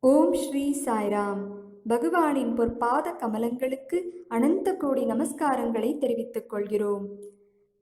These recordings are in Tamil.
ஓம் ஸ்ரீ சாய்ராம். பகவானின் பொற்பாத கமலங்களுக்கு அனந்த கோடி நமஸ்காரங்களை தெரிவித்துக் கொள்கிறோம்.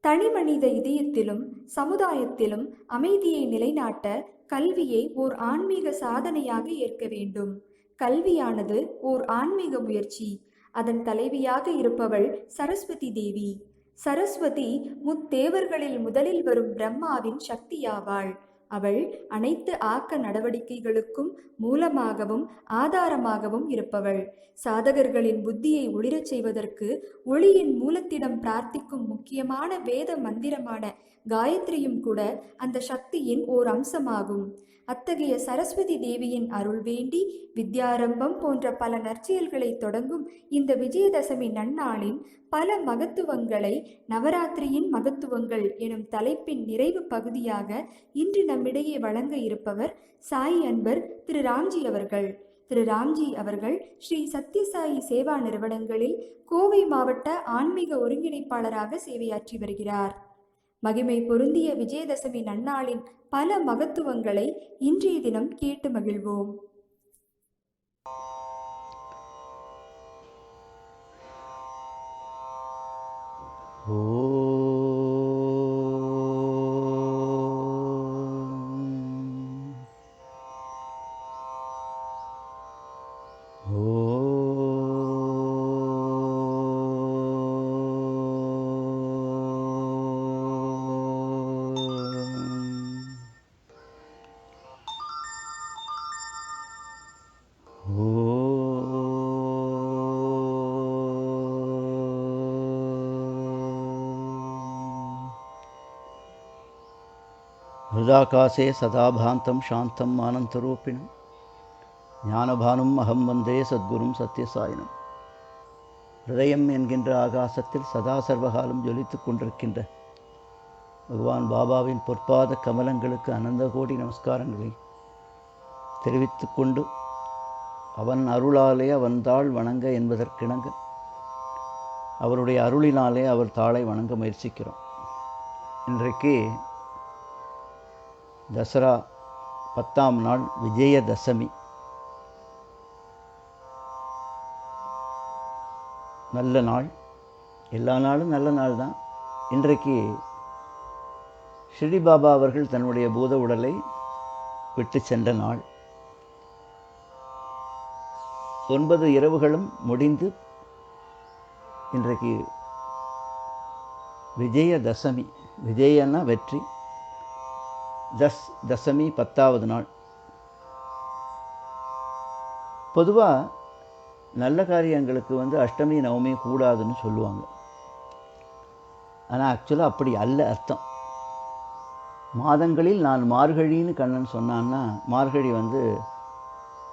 தனிமனித இதயத்திலும் சமுதாயத்திலும் அமைதியை நிலைநாட்ட கல்வியை ஓர் ஆன்மீக சாதனையாக ஏற்க வேண்டும். கல்வியானது ஓர் ஆன்மீக முயற்சி. அதன் தலைவியாக இருப்பவள் சரஸ்வதி தேவி. சரஸ்வதி முத்தேவர்களில் முதலில் வரும் பிரம்மாவின் சக்தியாவாள். அவள் அனைத்து ஆக்க நடவடிக்கைகளுக்கும் மூலமாகவும் ஆதாரமாகவும் இருப்பவள். சாதகர்களின் புத்தியை ஒளிரச் செய்வதற்கு ஒளியின் மூலத்திடம் பிரார்த்திக்கும் முக்கியமான வேத மந்திரமான காயத்ரியும் கூட அந்த சக்தியின் ஓர் அம்சமாகும். அத்தகைய சரஸ்வதி தேவியின் அருள் வேண்டி வித்யாரம்பம் போன்ற பல நற்செயல்களை தொடங்கும் இந்த விஜயதசமி நன்னாளின் பல மகத்துவங்களை நவராத்திரியின் மகத்துவங்கள் எனும் தலைப்பின் நிறைவு பகுதியாக இன்று நம்மிடையே வழங்க இருப்பவர் சாய் அன்பர் திரு ராம்ஜி அவர்கள். திரு ராம்ஜி அவர்கள் ஸ்ரீ சத்யசாயி சேவா நிறுவனங்களில் கோவை மாவட்ட ஆன்மீக ஒருங்கிணைப்பாளராக சேவையாற்றி வருகிறார். மகிமை பொருந்திய விஜயதசமி நன்னாளின் பல மகத்துவங்களை இன்றைய தினம் கேட்டு மகிழ்வோம். ஓ हृदाकाशे सदा भान्तं शान्तं आनन्तरूपिणं ஞானபானும் அகம் வந்தே சத்குரும் சத்யசாயினம் ஹிருதயம் என்கின்ற ஆகாசத்தில் சதா சர்வகாலம் ஜொலித்துக் கொண்டிருக்கின்ற பகவான் பாபாவின் பொற்பாத கமலங்களுக்கு அனந்த கோடி நமஸ்காரங்களை தெரிவித்துக் கொண்டு அவன் அருளாலே அவன் தாள் வணங்க என்பதற்கிணங்க அவருடைய அருளினாலே அவர் தாளை வணங்க முயற்சிக்கிறோம் இன்றைக்கு தசரா பத்தாம் நாள் விஜயதசமி. நல்ல நாள். எல்லா நாளும் நல்ல நாள் தான். இன்றைக்கு ஷிரி பாபா அவர்கள் தன்னுடைய பூத உடலை விட்டு சென்ற நாள். ஒன்பது இரவுகளும் முடிந்து இன்றைக்கு விஜயதசமி. விஜயன்னா வெற்றி. தஸ் தசமி பத்தாவது நாள். பொதுவாக நல்ல காரியங்களுக்கு வந்து அஷ்டமி நவமி கூடாதுன்னு சொல்லுவாங்க. ஆனால் ஆக்சுவலாக அப்படி அல்ல அர்த்தம். மாதங்களில் நான் மார்கழின்னு கண்ணன் சொன்னான்னா மார்கழி வந்து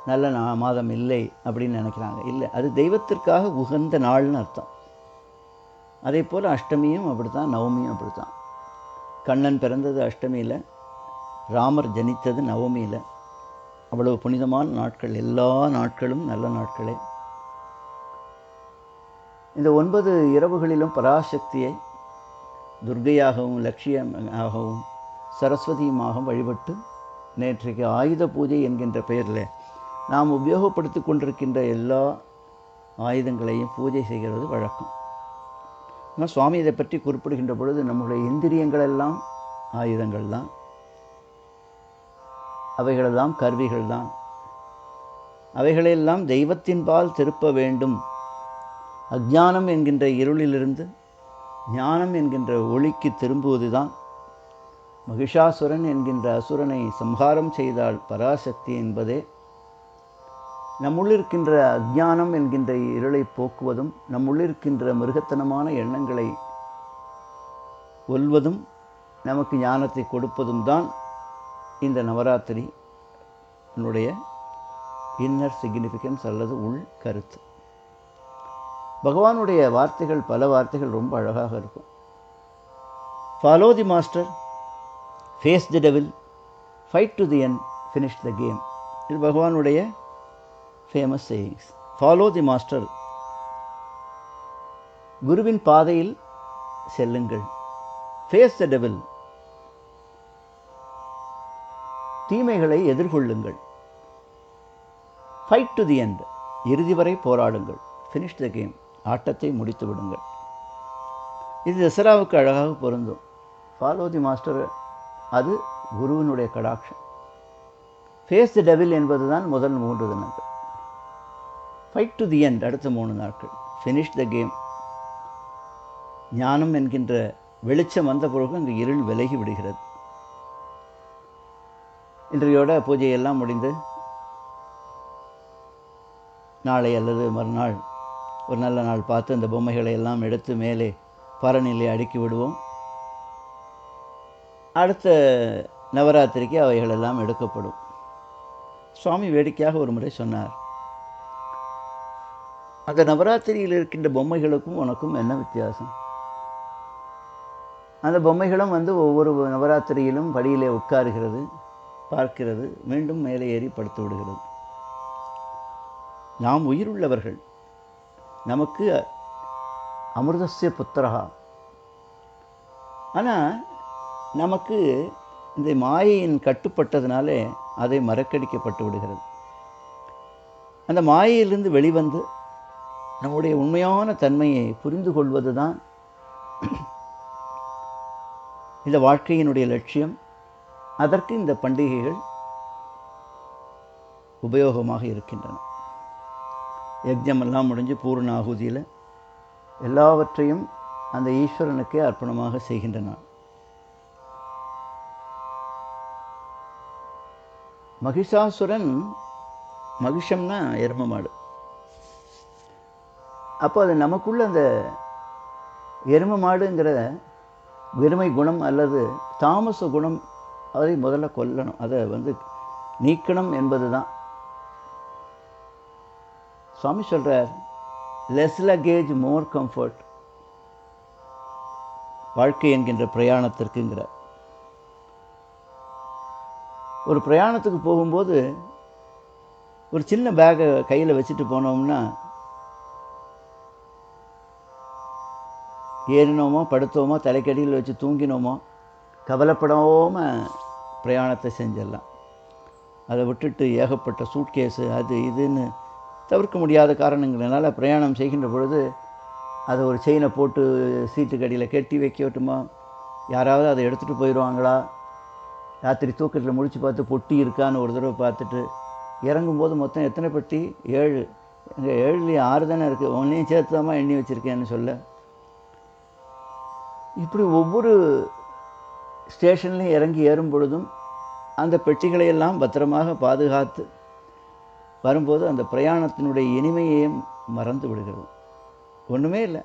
நல்ல நா மாதம் இல்லை அப்படின்னு நினைக்கிறாங்க. இல்லை அது தெய்வத்திற்காக உகந்த நாள்னு அர்த்தம். அதே போல் அஷ்டமியும் அப்படி தான் நவமியும் அப்படி தான் கண்ணன் பிறந்தது அஷ்டமியில் ராமர் ஜனித்தது நவமியில். அவ்வளவு புனிதமான நாட்கள் எல்லா நாட்களும் நல்ல நாட்களே. இந்த ஒன்பது இரவுகளிலும் பராசக்தியை துர்கையாகவும் லட்சியமாகவும் சரஸ்வதியுமாக வழிபட்டு நேற்றைக்கு ஆயுத பூஜை என்கின்ற பெயரில் நாம் உபயோகப்படுத்தி கொண்டிருக்கின்ற எல்லா ஆயுதங்களையும் பூஜை செய்கிறது வழக்கம். ஆனால் சுவாமி இதை பற்றி குறிப்பிடுகின்ற பொழுது நம்முடைய இந்திரியங்கள் எல்லாம் ஆயுதங்கள் தான் அவைகளெல்லாம் கருவிகள் தான் அவைகளெல்லாம் தெய்வத்தின்பால் திருப்ப வேண்டும். அஜானம் என்கின்ற இருளிலிருந்து ஞானம் என்கின்ற ஒளிக்கு திரும்புவதுதான். மகிஷாசுரன் என்கின்ற அசுரனை சம்ஹாரம் செய்தால் பராசக்தி என்பதே. நம்முள்ளிருக்கின்ற அஜானம் என்கின்ற இருளை போக்குவதும் நம்முள்ளிருக்கின்ற மிருகத்தனமான எண்ணங்களை ஒல்வதும் நமக்கு ஞானத்தை கொடுப்பதும் தான் இந்த நவராத்திரி என்னுடைய இன்னர் சிக்னிஃபிகன்ஸ் அல்லது உள் கருத்து. பகவானுடைய வார்த்தைகள் பல வார்த்தைகள் ரொம்ப அழகாக இருக்கும். Follow the master face the devil fight to the end finish the game இது பகவானுடைய famous sayings follow the master குருவின் பாதையில் செல்லுங்கள். ஃபேஸ் த டெவில் தீமைகளை எதிர்கொள்ளுங்கள். ஃபைட் டு தி எண்ட் இறுதி வரை போராடுங்கள். ஃபினிஷ் த கேம் ஆட்டத்தை முடித்து விடுங்கள். இது தசராவுக்கு அழகாக பொருந்தும். ஃபாலோ தி மாஸ்டர் அது குருவினுடைய கடாட்சம். ஃபேஸ் தி டெவில் என்பது தான் முதல் மூன்று தினங்கள். ஃபைட் டு தி எண்ட் அடுத்த மூணு நாட்கள். ஃபினிஷ் த கேம் ஞானம் என்கின்ற வெளிச்சம் வந்த பிறகு அங்கு இருள் விலகி விடுகிறது. இன்றையோட பூஜையெல்லாம் முடிந்து நாளை அல்லது மறுநாள் ஒரு நல்ல நாள் பார்த்து அந்த பொம்மைகளை எல்லாம் எடுத்து மேலே பரநிலை அடுக்கி விடுவோம். அடுத்த நவராத்திரிக்கு அவைகள் எல்லாம் எடுக்கப்படும். சுவாமி வேடிக்கையாக ஒரு முறை சொன்னார். அந்த நவராத்திரியில் இருக்கின்ற பொம்மைகளுக்கும் உனக்கும் என்ன வித்தியாசம்? அந்த பொம்மைகளும் வந்து ஒவ்வொரு நவராத்திரியிலும் படியிலே உட்காருகிறது. பார்க்கிறது மீண்டும் மேலே ஏறி படுத்து விடுகிறது. நாம் உயிருள்ளவர்கள். நமக்கு அமிர்தசிய புத்திரகா ஆனால் நமக்கு இந்த மாயையின் கட்டுப்பட்டதுனாலே அதை மறக்கடிக்கப்பட்டு விடுகிறது. அந்த மாயையிலிருந்து வெளிவந்து நம்முடைய உண்மையான தன்மையை புரிந்து கொள்வது தான் இந்த வாழ்க்கையினுடைய லட்சியம். அதற்கு இந்த பண்டிகைகள் உபயோகமாக இருக்கின்றன. யஜ்ஞமெல்லாம் முடிஞ்சு பூர்ண ஆகுதியில் எல்லாவற்றையும் அந்த ஈஸ்வரனுக்கே அர்ப்பணமாக செய்கின்ற நாள் மகிஷாசுரன் மகிஷம்னா எரும மாடு. அப்போ அது நமக்குள்ள அந்த எரும மாடுங்கிற வெறுமை குணம் அல்லது தாமச குணம் அதை முதல்ல கொல்லணும். அதை வந்து நீக்கணும் என்பது தான் சுவாமி சொல்கிறார் லெஸ் லக்கேஜ் மோர் கம்ஃபர்ட் வாழ்க்கை என்கின்ற பிரயாணத்திற்குங்கிறார் ஒரு பிரயாணத்துக்கு போகும்போது ஒரு சின்ன பேக்கை கையில் வச்சுட்டு போனோம்னா ஏறினோமோ படுத்தோமோ தலைக்கடியில் வச்சு தூங்கினோமோ கவலைப்படாமல் பிரயாணத்தை செஞ்சிடலாம். அதை விட்டுட்டு ஏகப்பட்ட சூட்கேஸு அது இதுன்னு தவிர்க்க முடியாத காரணங்களினால் பிரயாணம் செய்கின்ற பொழுது அதை ஒரு செயினை போட்டு சீட்டு கடியில் கட்டி வைக்கட்டுமா? யாராவது அதை எடுத்துகிட்டு போயிடுவாங்களா? ராத்திரி தூக்கத்தில் முடித்து பார்த்து பொட்டி இருக்கான்னு ஒரு தடவை பார்த்துட்டு இறங்கும்போது மொத்தம் எத்தனை பெட்டி? ஏழு. எங்கள் ஏழுலேயும் ஆறு தானே இருக்குது ஒன்றையும் சேர்த்து தான் எண்ணி வச்சுருக்கேன்னு சொல்ல. இப்படி ஒவ்வொரு ஸ்டேஷனில் இறங்கி ஏறும் பொழுதும் அந்த பெட்டிகளையெல்லாம் பத்திரமாக பாதுகாத்து வரும்போது அந்த பிரயாணத்தினுடைய இனிமையையும் மறந்து விடுகிறது. ஒன்றுமே இல்லை.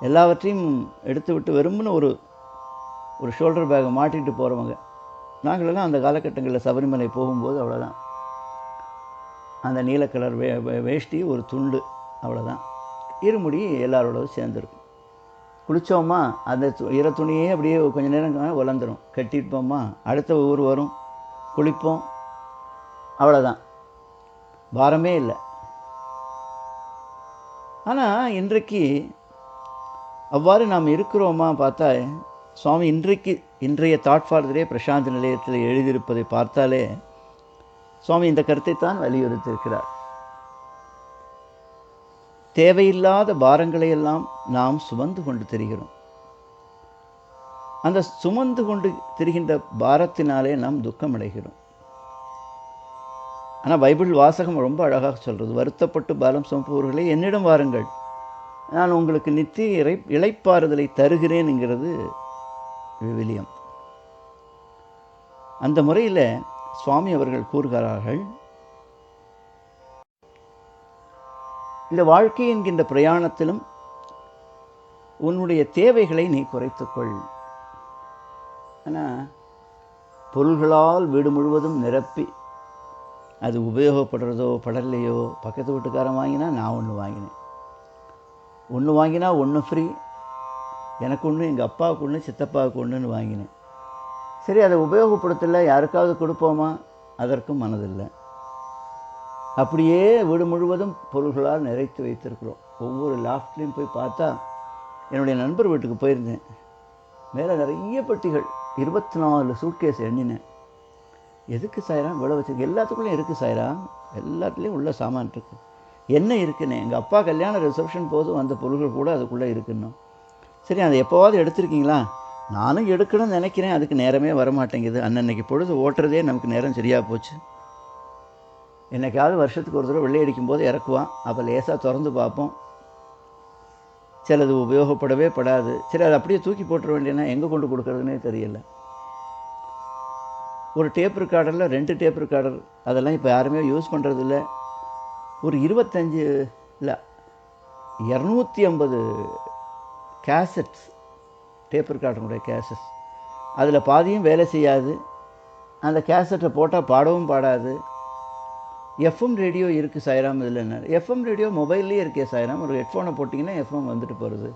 எல்லாவற்றையும் எடுத்து விட்டு வெறும்னு ஒரு ஒரு ஷோல்டர் பேக்கை மாட்டிகிட்டு போகிறவங்க நாங்களெல்லாம் அந்த காலகட்டங்களில் சபரிமலை போகும்போது அவ்வளோதான் அந்த நீல கலர் வே வே- வேஷ்டி ஒரு துண்டு அவ்வளோதான் இருமுடி எல்லாரோட சேர்ந்துருக்கும். குளித்தோமா அந்த து- ஈர துணியே அப்படியே கொஞ்ச நேரம் உலந்துடும் கட்டிருப்போமா அடுத்த ஊர் வரும். குளிப்போம். அவ்வளோதான் பாரமே இல்லை. ஆனால் இன்றைக்கு அவ்வாறு நாம் இருக்கிறோமா பார்த்தா சுவாமி இன்றைக்கு இன்றைய தாட் ஃபாதரே பிரசாந்த் நிலையத்தில் எழுதியிருப்பதை பார்த்தாலே சுவாமி இந்த கருத்தை தான் வலியுறுத்தியிருக்கிறார். தேவையில்லாத பாரங்களை எல்லாம் நாம் சுமந்து கொண்டு திரிகிறோம். அந்த சுமந்து கொண்டு திரிகின்ற பாரத்தினாலே நாம் துக்கம் அடைகிறோம் ஆனால் பைபிள் வாசகம் ரொம்ப அழகாக சொல்கிறது வருத்தப்பட்டு பாரம் சுமப்பவர்களே என்னிடம் வாருங்கள். நான் உங்களுக்கு நித்திய இறை இழைப்பாறுதலை தருகிறேனுங்கிறது விவிலியம். அந்த முறையில் சுவாமி அவர்கள் கூறுகிறார்கள் இந்த வாழ்க்கை என்கின்ற பிரயாணத்திலும் உன்னுடைய தேவைகளை நீ குறைத்துக்கொள். ஆனால் பொருள்களால் வீடு முழுவதும் நிரப்பி அது உபயோகப்படுறதோ படலையோ பக்கத்து வீட்டுக்காரன் வாங்கினா நான் ஒன்று வாங்கினேன். ஒன்று வாங்கினா ஒன்று ஃப்ரீ எனக்கு ஒன்று எங்கள் அப்பாவுக்கு ஒன்று சித்தப்பாவுக்கு ஒன்றுன்னு வாங்கினேன். சரி அதை உபயோகப்படுத்தலை யாருக்காவது கொடுப்போமா? அதற்கும் மனதில்லை. அப்படியே வீடு முழுவதும் பொருள்களால் நிறைத்து வைத்திருக்கிறோம். ஒவ்வொரு லாஃப்ட்லேயும் போய் பார்த்தா என்னுடைய நண்பர் வீட்டுக்கு போயிருந்தேன். மேலே நிறைய பெட்டிகள் இருபத்தி நாலு சூட்கேஸ் எண்ணினேன். எதுக்கு சாய்ராம் இவ்வளோ வச்சுருக்கு எல்லாத்துக்குள்ளேயும் இருக்குது சாய்ராம் எல்லாத்துலேயும் உள்ள சாமான் இருக்குது என்ன இருக்குன்னு எங்கள் அப்பா கல்யாண ரிசப்ஷன் போது வந்த பொருள்கள் கூட அதுக்குள்ளே இருக்குன்னு. சரி அதை எப்போவாவது எடுத்திருக்கீங்களா? நானும் எடுக்கணும்னு நினைக்கிறேன். அதுக்கு நேரமே வர மாட்டேங்குது அன்னன்னைக்கு பொழுது ஓட்டுறதே நமக்கு நேரம் சரியாக போச்சு. என்னைக்காவது வருஷத்துக்கு ஒரு தடவை வெள்ளை அடிக்கும்போது இறக்குவான். அப்போ லேசாக திறந்து பார்ப்போம். சிலது உபயோகப்படவே படாது. சரி அதை அப்படியே தூக்கி போட்டுற வேண்டியனா எங்கே கொண்டு கொடுக்குறதுனே தெரியல. ஒரு டேப் ரெக்கார்டரில் ரெண்டு டேப் ரெக்கார்டர் அதெல்லாம் இப்போ யாருமே யூஸ் பண்ணுறதில்ல ஒரு இருபத்தஞ்சு இல்லை இரநூத்தி ஐம்பது கேசட்ஸ் டேப் ரெக்கார்டருடைய கேசட்ஸ். அதில் பாதியும் வேலை செய்யாது. அந்த கேசட்டை போட்டால் பாடவும் பாடாது. எஃப்எம் ரேடியோ இருக்குது சாய்ராம் இதில் என்ன? எஃப்எம் ரேடியோ மொபைல்லே இருக்கே சாய்ராம். ஒரு ஹெட்ஃபோனை போட்டிங்கன்னா எஃப்எம் வந்துட்டு போகிறது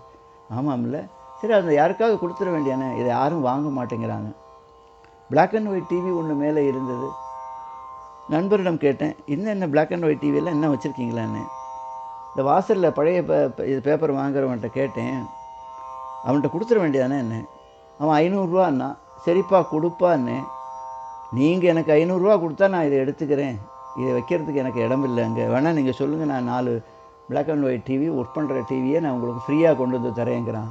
ஆமாம்ல. சரி அதை யாருக்காவது கொடுத்துட வேண்டியானே இதை யாரும் வாங்க மாட்டேங்கிறாங்க. பிளாக் அண்ட் ஒயிட் டிவி ஒன்று மேலே இருந்தது. நண்பரிடம் கேட்டேன் இன்னும் என்ன பிளாக் அண்ட் ஒயிட் டிவியில் என்ன வச்சுருக்கீங்களான்னு? இந்த வாசலில் பழைய பே பே- இது பேப்பர் வாங்குறவன்ட்ட கேட்டேன். அவன்கிட்ட கொடுத்துட வேண்டியதானே என்ன? அவன் ஐநூறுரூவான்னா சரிப்பா கொடுப்பான்னு. நீங்கள் எனக்கு ஐநூறுரூவா கொடுத்தா நான் இதை எடுத்துக்கிறேன். இதை வைக்கிறதுக்கு எனக்கு இடம் இல்லைங்க வேணால் நீங்கள் சொல்லுங்கள் நான் நாலு black and white TV work பண்ணுற டிவியை நான் உங்களுக்கு ஃப்ரீயாக கொண்டு வந்து தரேங்கிறான்.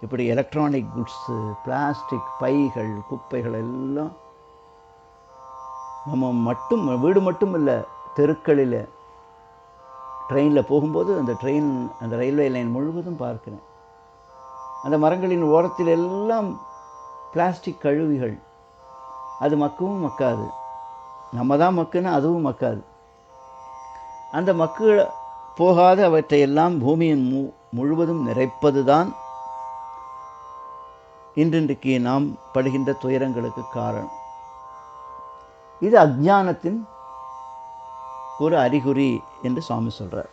இப்படி எலக்ட்ரானிக் குட்ஸு பிளாஸ்டிக் பைகள் குப்பைகள் எல்லாம் நம்ம மட்டும் வீடு மட்டும் இல்லை தெருக்களில். ட்ரெயினில் போகும்போது அந்த ட்ரெயின் அந்த ரயில்வே லைன் முழுவதும் பார்க்குறேன். அந்த மரங்களின் ஓரத்தில் எல்லாம் பிளாஸ்டிக் கழுவிகள். அது மக்கவும் மக்காது. நம்ம தான் மக்குன்னா அதுவும் மக்காது. அந்த மக்கு போகாத அவற்றையெல்லாம் பூமியின் மு முழுவதும் நிறைப்பது தான் இன்றைக்கு நாம் படுகின்ற துயரங்களுக்கு காரணம். இது அஜ்ஞானத்தின் ஒரு அறிகுறி என்று சுவாமி சொல்கிறார்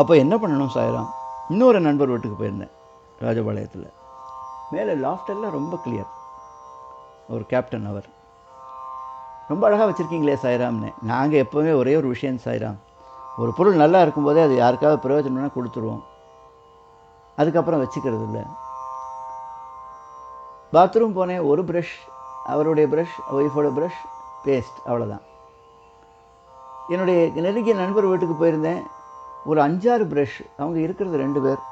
அப்போ என்ன பண்ணணும் சாயராம்? இன்னொரு நண்பர் வீட்டுக்கு போயிருந்தேன் ராஜபாளையத்தில். மேலே லாஃப்டெல்லாம் ரொம்ப கிளியர் ஒரு கேப்டன் அவர். ரொம்ப அழகாக வச்சுருக்கீங்களே சாய்ராம்னு. நாங்கள் எப்போவுமே ஒரே ஒரு விஷயம் சாய்ராம். ஒரு பொருள் நல்லா இருக்கும்போதே அது யாருக்காவது பிரயோஜனம்னா கொடுத்துருவோம். அதுக்கப்புறம் வச்சுக்கிறது இல்லை. பாத்ரூம் போனேன் ஒரு ப்ரஷ் அவருடைய ப்ரஷ் ஒய்ஃபோட ப்ரஷ் பேஸ்ட் அவ்வளோதான் என்னுடைய நெருங்கிய நண்பர் வீட்டுக்கு போயிருந்தேன். ஒரு அஞ்சாறு ப்ரஷ் அவங்க இருக்கிறது ரெண்டு பேர்.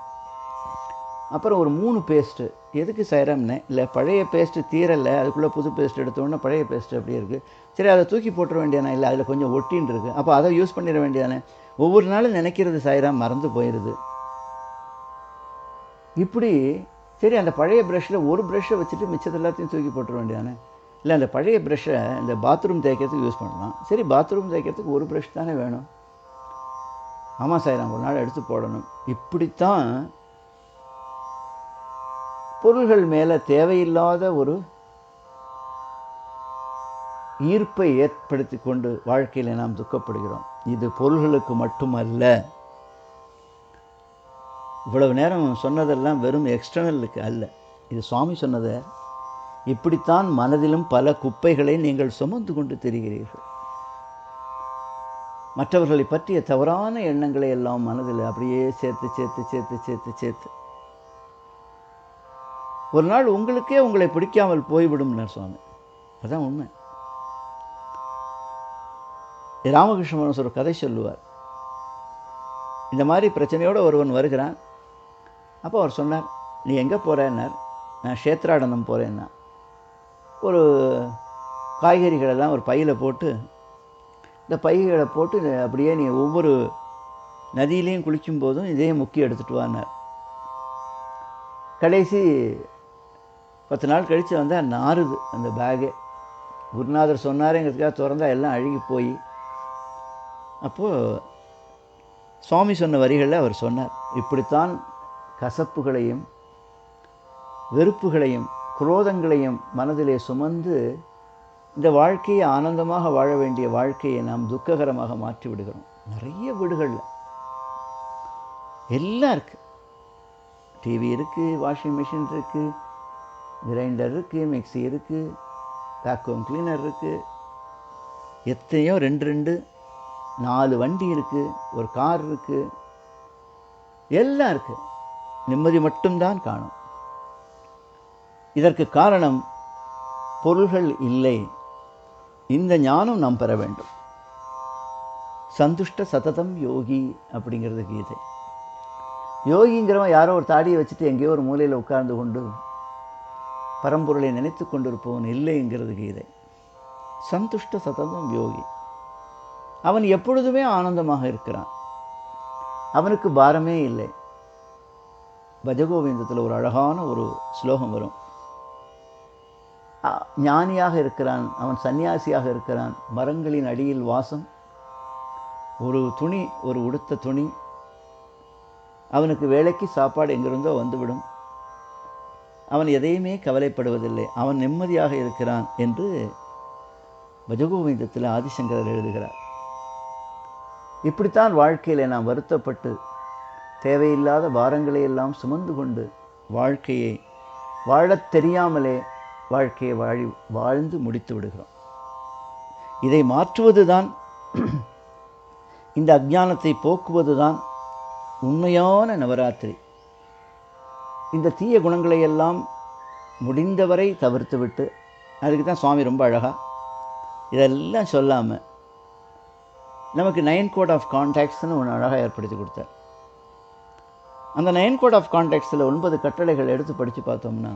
அப்புறம் ஒரு மூணு பேஸ்ட்டு எதுக்கு செய்கிறோம்னே இல்லை பழைய பேஸ்ட்டு தீரலை அதுக்குள்ளே புது பேஸ்ட் எடுத்தோன்னே பழைய பேஸ்ட்டு அப்படியே இருக்குது சரி அதை தூக்கி போட்டுற வேண்டியதானே? இல்லை அதில் கொஞ்சம் ஒட்டின்னு இருக்குது அப்போ அதை யூஸ் பண்ணிட வேண்டியதானே? ஒவ்வொரு நாளும் நினைக்கிறது சாயிராம் மறந்து போயிடுது இப்படி சரி அந்த பழைய ப்ரஷ்ஷில் ஒரு ப்ரஷ்ஷை வச்சுட்டு மிச்சது எல்லாத்தையும் தூக்கி போட்டுற வேண்டியானே இல்லை அந்த பழைய ப்ரஷ்ஷை இந்த பாத்ரூம் தேய்க்கிறதுக்கு யூஸ் பண்ணலாம். சரி பாத்ரூம் தேய்க்கிறதுக்கு ஒரு ப்ரஷ் தானே வேணும். ஆமாம் சார் ஒரு நாள் எடுத்து போடணும். இப்படித்தான் பொருள்கள் மேலே தேவையில்லாத ஒரு ஈர்ப்பை ஏற்படுத்தி கொண்டு வாழ்க்கையில் நாம் துக்கப்படுகிறோம். இது பொருள்களுக்கு மட்டுமல்ல. இவ்வளவு நேரம் சொன்னதெல்லாம் வெறும் எக்ஸ்டர்னலுக்கு அல்ல. இது சுவாமி சொன்னதை இப்படித்தான் மனதிலும் பல குப்பைகளை நீங்கள் சுமந்து கொண்டு தெரிகிறீர்கள். மற்றவர்களை பற்றிய தவறான எண்ணங்களை எல்லாம் மனதில் அப்படியே சேர்த்து சேர்த்து சேர்த்து சேர்த்து சேர்த்து ஒரு நாள் உங்களுக்கே உங்களை பிடிக்காமல் போய்விடும்னார் சுவாமி. அதுதான் உண்மை. ராமகிருஷ்ணன் ஒரு கதை சொல்லுவார். இந்த மாதிரி பிரச்சனையோடு ஒருவன் வருகிறான். அப்போ அவர் சொன்னார் நீ எங்கே போகிறேன்னார் நான் க்ஷேத்ராடனம் போகிறேன்னா ஒரு காய்கறிகளெல்லாம் ஒரு பையில் போட்டு இந்த பைகளை போட்டு அப்படியே நீ ஒவ்வொரு நதியிலையும் குளிக்கும் போதும் இதே முக்கி எடுத்துகிட்டு வானார் கடைசி பத்து நாள் கழித்து வந்தால் நாறுது அந்த பேகு குருநாதர் சொன்னாருங்கிறதுக்காக திறந்தால் எல்லாம் அழுகி போய். அப்போது சுவாமி சொன்ன வரிகளில் அவர் சொன்னார் இப்படித்தான் கசப்புகளையும் வெறுப்புகளையும் குரோதங்களையும் மனதிலே சுமந்து இந்த வாழ்க்கையை ஆனந்தமாக வாழ வேண்டிய வாழ்க்கையை நாம் துக்ககரமாக மாற்றி விடுகிறோம். நிறைய வீடுகளில். எல்லாம் இருக்குது டிவி இருக்குது வாஷிங் மிஷின் இருக்குது கிரைண்டர் இருக்குது மிக்சி இருக்குது வேக்யூம் கிளீனர் இருக்குது எத்தனையோ ரெண்டு ரெண்டு நாலு வண்டி இருக்குது ஒரு கார் இருக்குது எல்லாம் இருக்குது நிம்மதி மட்டும்தான் காணும். இதற்கு காரணம் பொருள்கள் இல்லை. இந்த ஞானம் நாம் பெற வேண்டும். சந்துஷ்ட சததம் யோகி அப்படிங்கிறது கீதை. யோகிங்கிறவன் யாரோ ஒரு தாடியை வச்சுட்டு எங்கேயோ ஒரு மூலையில் உட்கார்ந்து கொண்டு பரம்பொருளை நினைத்து கொண்டிருப்பவன் இல்லைங்கிறது கீதை. சந்துஷ்ட சததம் யோகி. அவன் எப்பொழுதுமே ஆனந்தமாக இருக்கிறான். அவனுக்கு பாரமே இல்லை. பஜகோவிந்தத்தில் ஒரு அழகான ஒரு ஸ்லோகம் வரும். ஞானியாக இருக்கிறான் அவன் சன்னியாசியாக இருக்கிறான் மரங்களின் அடியில் வாசம் ஒரு துணி ஒரு உடுத்த துணி அவனுக்கு வேலைக்கு சாப்பாடு எங்கிருந்தோ வந்துவிடும். அவன் எதையுமே கவலைப்படுவதில்லை. அவன் நிம்மதியாக இருக்கிறான் என்று பஜகோவிந்தத்தில் ஆதிசங்கரர் எழுதுகிறார். இப்படித்தான் வாழ்க்கையில் நாம் வருத்தப்பட்டு தேவையில்லாத பாரங்களை எல்லாம் சுமந்து கொண்டு வாழ்க்கையை வாழத் தெரியாமலே வாழ்க்கையை வாழி வாழ்ந்து முடித்து விடுகிறோம். இதை மாற்றுவதுதான் இந்த அஜ்ஞானத்தை போக்குவதுதான் உண்மையான நவராத்திரி. இந்த தீய குணங்களை எல்லாம் முடிந்தவரை தவிர்த்துவிட்டு அதுக்கு தான் சுவாமி ரொம்ப அழகாக இதெல்லாம் சொல்லாமல் நமக்கு நயன் கோட் ஆஃப் கான்டாக்ட்ஸ்னு ஒன்று அழகாக ஏற்படுத்தி கொடுத்தார். அந்த நயன் கோட் ஆஃப் கான்டாக்ட்ஸில் ஒன்பது கட்டளைகள் எடுத்து படித்து பார்த்தோம்னா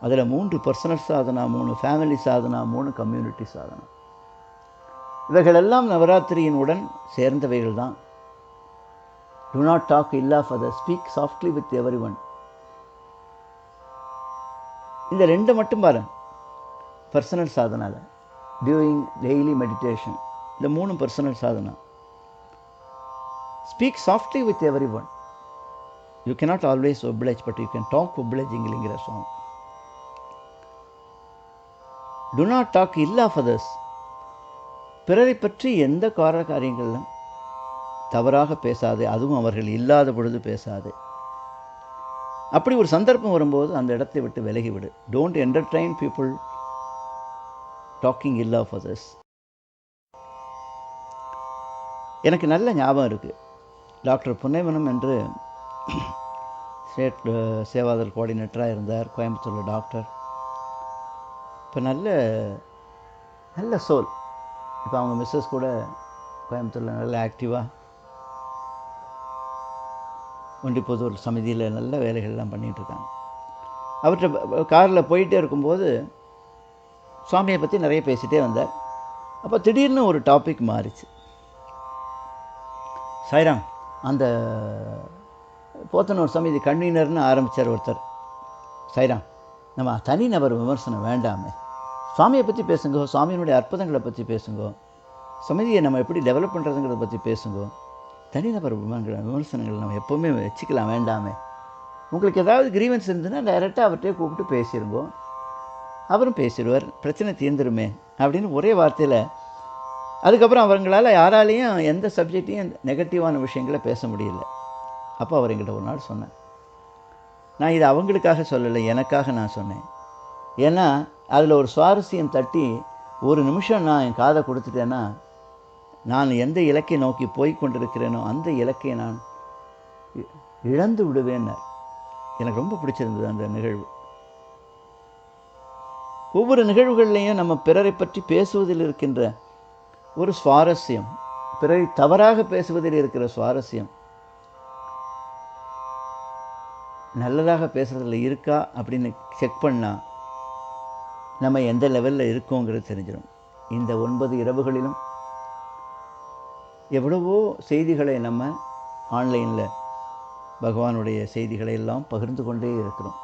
அதில் மூன்று பர்சனல் சாதனா மூணு ஃபேமிலி சாதனா மூணு கம்யூனிட்டி சாதனா. இவைகளெல்லாம் நவராத்திரியின் உடன் சேர்ந்தவைகள் தான். Do not talk ill the speak softly with everyone இந்த ரெண்டு மட்டும் பாரு. பர்சனல் சாதனாவில் டியூரிங் டெய்லி மெடிடேஷன் இந்த மூணு personal Sadhana. Speak softly with everyone you cannot always oblige but you can talk ஒப்ளைஜிங்கிற song do not talk ill of others பிறரை பற்றி எந்த கார காரியங்களிலும் தவறாக பேசாதே அதுவும் அவர்கள் இல்லாத பொழுது பேசாதே. அப்படி ஒரு சந்தர்ப்பம் வரும்போது அந்த இடத்தை விட்டு விலகி விடு. Don't entertain people talking ill of others எனக்கு நல்ல ஞாபகம் இருக்குது டாக்டர் புன்னைவனம் என்று ஸ்டேட் uh, சேவாதல் கோஆர்டினேட்டராக இருந்தார் கோயம்புத்தூரில் டாக்டர் இப்போ நல்ல நல்ல சோல் இப்போ அவங்க மிஸ்ஸஸ் கூட கோயம்புத்தூரில் நல்ல ஆக்டிவாக ஒண்டிப்புதூர் சமிதியில் நல்ல வேலைகள்லாம் பண்ணிகிட்டு இருக்காங்க அவர்கிட்ட காரில் போயிட்டே இருக்கும்போது சுவாமியை பற்றி நிறைய பேசிகிட்டே வந்தார். அப்போ திடீர்னு ஒரு டாபிக் மாறிச்சு. சாய்ராம் அந்த போத்தனூர் சமிதி கன்வீனர்னு ஆரம்பித்தார் ஒருத்தர். சாய்ராம் நம்ம தனிநபர் விமர்சனம் வேண்டாமே. சுவாமியை பற்றி பேசுங்க சுவாமியினுடைய அற்புதங்களை பற்றி பேசுங்க. சமிதியை நம்ம எப்படி டெவலப் பண்ணுறதுங்கிறத பற்றி பேசுங்க. தனிநபர் விமர்சன விமர்சனங்கள் நம்ம எப்போவுமே வச்சுக்கலாம் வேண்டாமே. உங்களுக்கு ஏதாவது கிரீவன்ஸ் இருந்ததுன்னா டைரெக்டாக அவர்கிட்டயே கூப்பிட்டு பேசிடுங்கோ அவரும் பேசிடுவார் பிரச்சனை தீர்ந்துருமே அப்படின்னு ஒரே வார்த்தையில் அதுக்கப்புறம் அவங்களால் யாராலையும் எந்த சப்ஜெக்டையும் நெகட்டிவான விஷயங்களை பேச முடியல. அப்போ அவர் எங்கிட்ட ஒரு நாள் சொன்னேன் நான் இது அவங்களுக்காக சொல்லலை எனக்காக நான் சொன்னேன். ஏன்னா அதில் ஒரு சுவாரஸ்யம் தட்டி ஒரு நிமிஷம் நான் என் காதை கொடுத்துட்டேன்னா நான் எந்த இலக்கை நோக்கி போய் கொண்டிருக்கிறேனோ அந்த இலக்கை நான் இ- இழந்து விடுவேன்னார் எனக்கு ரொம்ப பிடிச்சிருந்தது அந்த நிகழ்வு. ஒவ்வொரு நிகழ்வுகள்லையும் நம்ம பிறரை பற்றி பேசுவதில் இருக்கின்ற ஒரு சுவாரஸ்யம் பிறரை தவறாக பேசுவதில் இருக்கிற சுவாரஸ்யம். நல்லதாக பேசுகிறதில் இருக்கா அப்படின்னு செக் பண்ணால் நம்ம எந்த லெவலில் இருக்கோங்கிறது தெரிஞ்சிடும் இந்த ஒன்பது இரவுகளிலும் எவ்வளவோ செய்திகளை நம்ம ஆன்லைனில் பகவானுடைய செய்திகளை எல்லாம் பகிர்ந்து கொண்டே இருக்கிறோம்.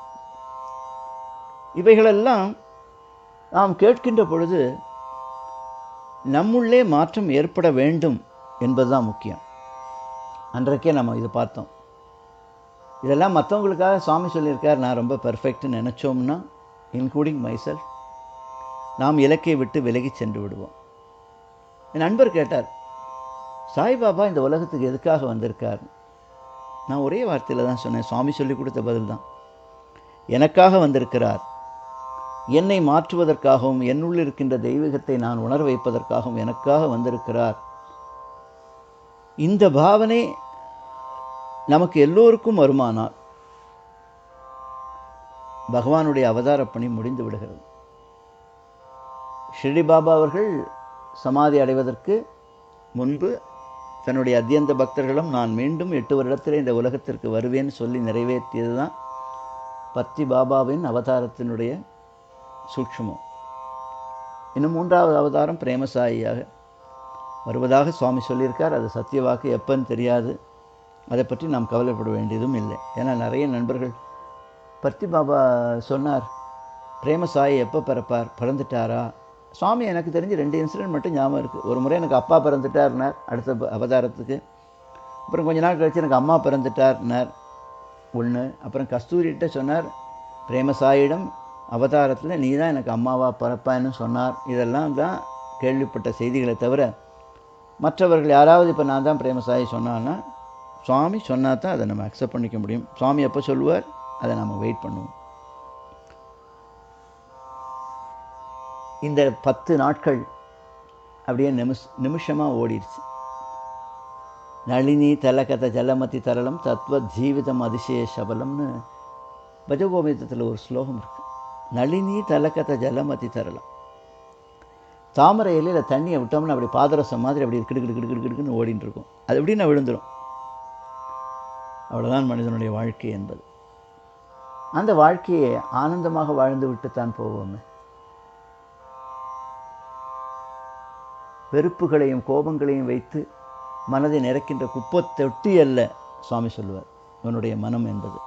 இவைகளெல்லாம் நாம் கேட்கின்ற பொழுது நம்முள்ளே மாற்றம் ஏற்பட வேண்டும் என்பதுதான் முக்கியம். அன்றைக்கே நம்ம இது பார்த்தோம். இதெல்லாம் மற்றவங்களுக்காக சுவாமி சொல்லியிருக்கார் நான் ரொம்ப பர்ஃபெக்ட்னு நினச்சோம்னா இன்க்ளூடிங் மைசெல்ஃப் நாம் இலக்கை விட்டு விலகி சென்று விடுவோம். என் நண்பர் கேட்டார் சாய்பாபா இந்த உலகத்துக்கு எதுக்காக வந்திருக்கார்? நான் ஒரே வார்த்தையில் தான் சொன்னேன். சுவாமி சொல்லி கொடுத்த பதில் தான் எனக்காக வந்திருக்கிறார். என்னை மாற்றுவதற்காகவும் என்னுள் இருக்கின்ற தெய்வீகத்தை நான் உணர வைப்பதற்காகவும் எனக்காக வந்திருக்கிறார். இந்த பாவனை நமக்கு எல்லோருக்கும் வருமானால் பகவானுடைய அவதார பணி முடிந்து விடுகிறது. ஷிரடி பாபா அவர்கள் சமாதி அடைவதற்கு முன்பு தன்னுடைய அத்தியந்த பக்தர்களும் நான் மீண்டும் எட்டு வருடத்தில் இந்த உலகத்திற்கு வருவேன் சொல்லி நிறைவேற்றியது தான் பத்தி பாபாவின் அவதாரத்தினுடைய சூட்சமம். இன்னும் மூன்றாவது அவதாரம் பிரேமசாயியாக வருவதாக சுவாமி சொல்லியிருக்கார். அது சத்தியவாக்கு எப்பன்னு தெரியாது. அதை பற்றி நாம் கவலைப்பட வேண்டியதும் இல்லை. ஏன்னா நிறைய நண்பர்கள் பர்த்தி பாபா சொன்னார் பிரேமசாயி எப்போ பிறப்பார்? பிறந்துட்டாரா? சுவாமி எனக்கு தெரிஞ்சு ரெண்டு இன்சிடென்ட் மட்டும் ஞாபகம் இருக்குது ஒரு முறை எனக்கு அப்பா பிறந்துட்டார்னார் அடுத்த ப- அவதாரத்துக்கு. அப்புறம் கொஞ்ச நாள் கழித்து எனக்கு அம்மா பிறந்துட்டார்னார் ஒன்று அப்புறம் கஸ்தூரிகிட்ட சொன்னார் பிரேமசாயிடம் அவதாரத்தில் நீ தான் எனக்கு அம்மாவாக பிறப்பான்னு சொன்னார். இதெல்லாம் தான் கேள்விப்பட்ட செய்திகளை தவிர மற்றவர்கள் யாராவது இப்போ நான் தான் பிரேமசாயி சொன்னான்னா சுவாமி சொன்னால் தான் அதை நம்ம அக்செப்ட் பண்ணிக்க முடியும். சுவாமி எப்போ சொல்லுவார் அதை நம்ம வெயிட் பண்ணுவோம். இந்த பத்து நாட்கள் அப்படியே நிமிஷ் நிமிஷமாக ஓடிடுச்சு நளினி தலகத ஜலமதி தரளம் தத்துவ ஜீவிதம் அதிசய சபலம்னு பஜகோவிதத்தில் ஒரு ஸ்லோகம் இருக்குது நளினி தலகத ஜலமதி தரளம். தாமரை இலையில் தண்ணியை விட்டோம்னா அப்படி பாதரசம் மாதிரி அப்படி கிடு கிடு கிடு கிடு கிடுன்னு ஓடின்னு இருக்கும். அது எப்படின்னா விழுந்துடும் அவ்வளோதான் மனிதனுடைய வாழ்க்கை என்பது. அந்த வாழ்க்கையை ஆனந்தமாக வாழ்ந்து விட்டு தான் போவோமே. வெறுப்புகளையும் கோபங்களையும் வைத்து மனதை நிறைக்கின்ற குப்பத்தொட்டி அல்ல சுவாமி சொல்லுவார். இவனுடைய மனம் என்பது.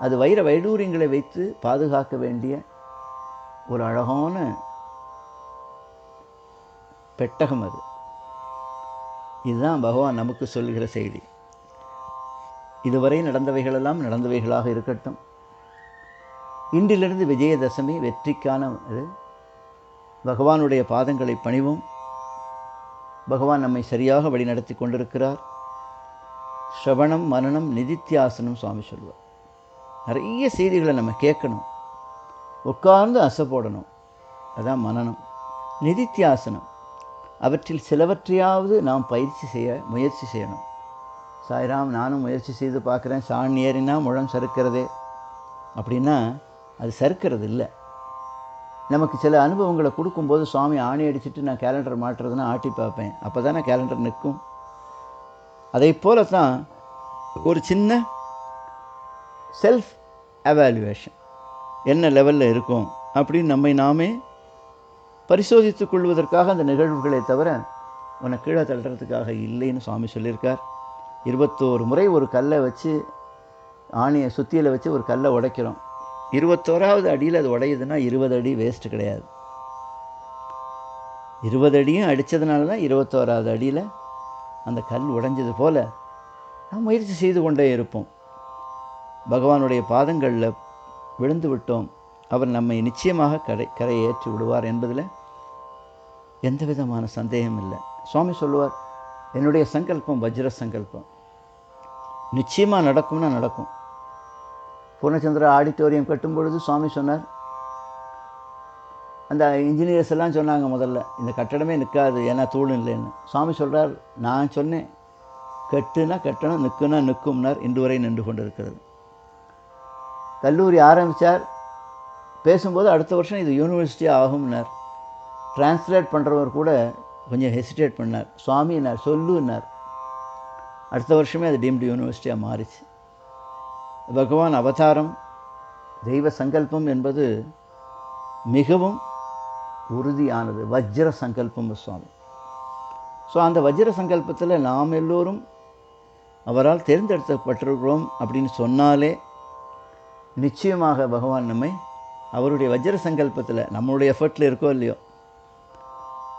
அது வைர வைடூரியங்களை வைத்து பாதுகாக்க வேண்டிய ஒரு அழகான பெட்டகம் அது. இதுதான் பகவான் நமக்கு சொல்லுகிற செய்தி. இதுவரை நடந்தவைகளெல்லாம் நடந்தவைகளாக இருக்கட்டும். இன்றிலிருந்து விஜயதசமி வெற்றிக்கான இது பகவானுடைய பாதங்களை பணிவோம். பகவான் நம்மை சரியாக வழிநடத்தி கொண்டிருக்கிறார். ஸ்ரவணம் மரணம் நிதித்தியாசனம் சுவாமி சொல்லுவார் நிறைய செய்திகளை நம்ம கேட்கணும். உட்கார்ந்து அசை போடணும். அதான் மனனம் நிதித்தியாசனம். அவற்றில் சிலவற்றையாவது நாம் பயிற்சி செய்ய முயற்சி செய்யணும். சாய்ராம் நானும் முயற்சி செய்து பார்க்குறேன். சாண் ஏறினா முழம் சறுக்கிறதே. அப்படின்னா அது சறுக்கிறது இல்லை நமக்கு சில அனுபவங்களை கொடுக்கும்போது சுவாமி ஆணி அடிச்சுட்டு நான் கேலண்டர் மாட்டுறதுனா ஆட்டி பார்ப்பேன். அப்போ தானே கேலண்டர் நிற்கும். அதை போல தான் ஒரு சின்ன செல்ஃப் எவாலுவேஷன் என்ன லெவலில் இருக்கும் அப்படின்னு நம்மை நாமே பரிசோதித்துக் கொள்வதற்காக அந்த நிகழ்வுகளை தவிர உன்னை கீழே தள்ளுறதுக்காக இல்லைன்னு சுவாமி சொல்லியிருக்கார். இருபத்தோரு முறை ஒரு கல்லை வச்சு ஆணியை சுத்தியில் வச்சு ஒரு கல்லை உடைக்கிறோம். இருபத்தோராவது அடியில் அது உடையுதுன்னா இருபது அடி வேஸ்ட்டு கிடையாது. இருபது அடியும் அடித்ததுனால தான் இருபத்தோராவது அடியில் அந்த கல் உடைஞ்சது போல் நாம் முயற்சி செய்து கொண்டே இருப்போம். பகவானுடைய பாதங்களில் விழுந்து விட்டோம். அவர் நம்மை நிச்சயமாக கரை கரையை ஏற்றி விடுவார் என்பதில் எந்த விதமான சந்தேகம் இல்லை. சுவாமி சொல்லுவார் என்னுடைய சங்கல்பம் வஜ்ர சங்கல்பம். நிச்சயமாக நடக்கும்னா நடக்கும். பூர்ணச்சந்திர ஆடிட்டோரியம் கட்டும் பொழுது சுவாமி சொன்னார். அந்த இன்ஜினியர்ஸ் எல்லாம் சொன்னாங்க முதல்ல இந்த கட்டடமே நிற்காது ஏன்னா தூள் இல்லைன்னு. சுவாமி சொல்கிறார் நான் சொன்னேன் கெட்டுனா கட்டணும் நிற்குனா நிற்கும்னார் இன்று வரை நின்று கொண்டிருக்கிறது. கல்லூரி ஆரம்பித்தார் பேசும்போது அடுத்த வருஷம் இது யூனிவர்சிட்டி ஆகும்னார். டிரான்ஸ்லேட் பண்ணுறவர் கூட கொஞ்சம் ஹெசிடேட் பண்ணார். சுவாமினார் சொல்லுன்னார். அடுத்த வருஷமே அது டீம்டு யூனிவர்சிட்டியாக மாறிச்சு. பகவான் அவதாரம் தெய்வ சங்கல்பம் என்பது மிகவும் உறுதியானது. வஜ்ர சங்கல்பம் சுவாமி. ஸோ அந்த வஜ்ர சங்கல்பத்தில் நாம் எல்லோரும் அவரால் தேர்ந்தெடுக்கப்பட்டிருக்கிறோம் அப்படின்னு சொன்னாலே நிச்சயமாக பகவான் நம்மை அவருடைய வஜ்ர சங்கல்பத்தில் நம்மளுடைய எஃபர்ட்டில் இருக்கோ இல்லையோ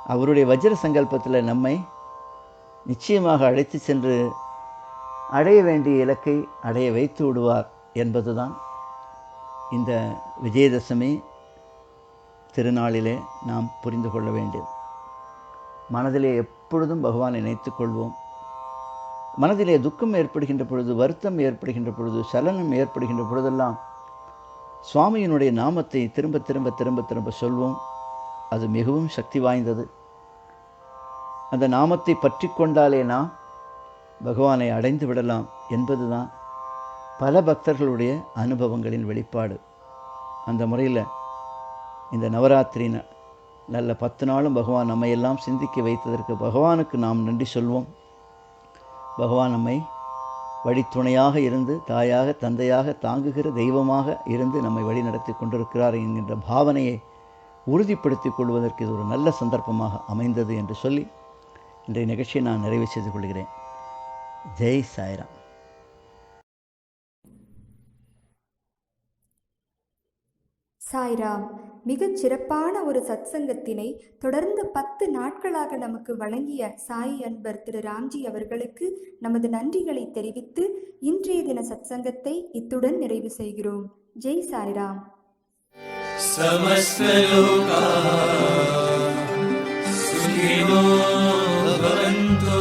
அவருடைய வஜ்ர சங்கல்பத்தில் நம்மை நிச்சயமாக அழைத்து சென்று அடைய வேண்டிய இலக்கை அடைய வைத்து விடுவார் என்பதுதான் இந்த விஜயதசமி திருநாளிலே நாம் புரிந்து கொள்ள வேண்டியது. மனதிலே எப்பொழுதும் பகவான் நினைத்துக் கொள்வோம். மனதிலே துக்கம் ஏற்படுகின்ற பொழுது வருத்தம் ஏற்படுகின்ற பொழுது சலனம் ஏற்படுகின்ற பொழுதெல்லாம் சுவாமியினுடைய நாமத்தை திரும்ப திரும்ப திரும்ப திரும்ப சொல்வோம். அது மிகவும் சக்தி வாய்ந்தது. அந்த நாமத்தை பற்றி கொண்டாலே நாம் பகவானை அடைந்து விடலாம் என்பதுதான் பல பக்தர்களுடைய அனுபவங்களின் வெளிப்பாடு. அந்த முறையில் இந்த நவராத்திரி ந- நல்ல பத்து நாளும் பகவான் நம்மையெல்லாம் சிந்திக்க வைத்ததற்கு பகவானுக்கு நாம் நன்றி சொல்வோம். பகவான் நம்மை வழித்துணையாக இருந்து தாயாக தந்தையாக தாங்குகிற தெய்வமாக இருந்து நம்மை வழி நடத்தி கொண்டிருக்கிறார் என்கின்ற பாவனையை உறுதிப்படுத்திக் கொள்வதற்கு இது ஒரு நல்ல சந்தர்ப்பமாக அமைந்தது என்று சொல்லி இன்றைய நிகழ்ச்சியை நான் நிறைவு செய்து கொள்கிறேன். ஜெய் சாய்ராம் சாய்ராம் மிகச் சிறப்பான ஒரு சத்சங்கத்தினை தொடர்ந்து பத்து நாட்களாக நமக்கு வழங்கிய சாய் அன்பர் திரு ராம்ஜி அவர்களுக்கு நமது நன்றிகளை தெரிவித்து இன்றைய தின சத்சங்கத்தை இத்துடன் நிறைவு செய்கிறோம் ஜெய் சாய்ராம் समस्तलोका सुखिनो भवन्तु